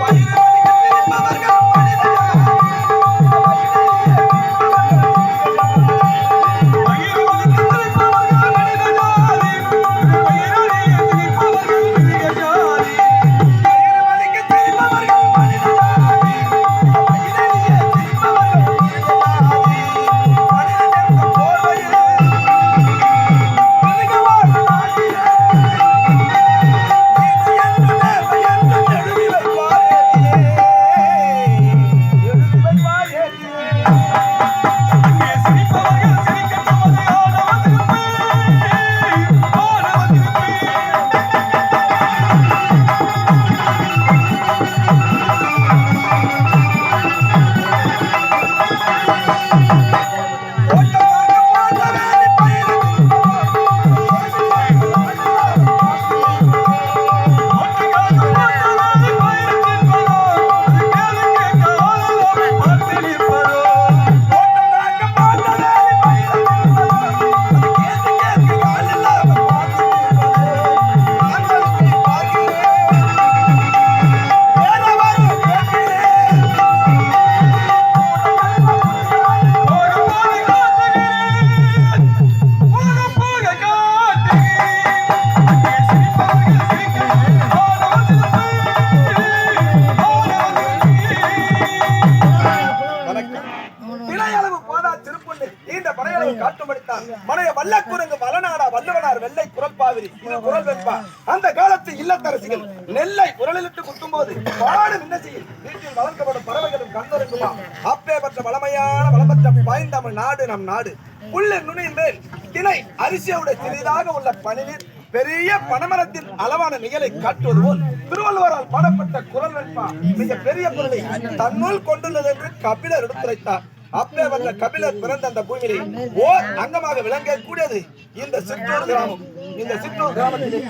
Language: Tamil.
பதினாறு இருப்பவர்கள் இளையளவு போதா திருப்புள்ளி இந்த படையளவு காட்டுமடித்தான் மனைய வல்லக்குரங்கு வளநாடா வல்லவனார் வெள்ளை குரல்பாவிரி இது குரல் வெப்பா அந்த காலத்து இல்லத்தரசிகள் நெல்லை குரலிலிட்டு குத்தும் போது பாடு மின்னசியில் வீட்டில் வளர்க்கப்படும் பறவைகளும் கண்ணுறங்குமா? அப்பேற்பட்ட வளமையான வளமற்ற பாய்ந்தமிழ் நாடு நம் நாடு. புல்லு நுனியின் மேல் திணை அரிசியோட சிறிதாக உள்ள பணிநீர் பெரிய பனமரத்தின் அளவான நிகழை காட்டுவது போல் திருவள்ளுவரால் பாடப்பட்ட குரல் வெண்பா மிக பெரிய பொருளை தன்னுள் கொண்டுள்ளது என்று கபிலர் எடுத்துரைத்தார். அப்படியே வந்த கபிலர் பிறந்த அந்த பூமியிலே ஓர் அங்கமாக விளங்கக்கூடியது இந்த சிற்றூர் கிராமம். இந்த சிற்றூர் கிராமத்திலே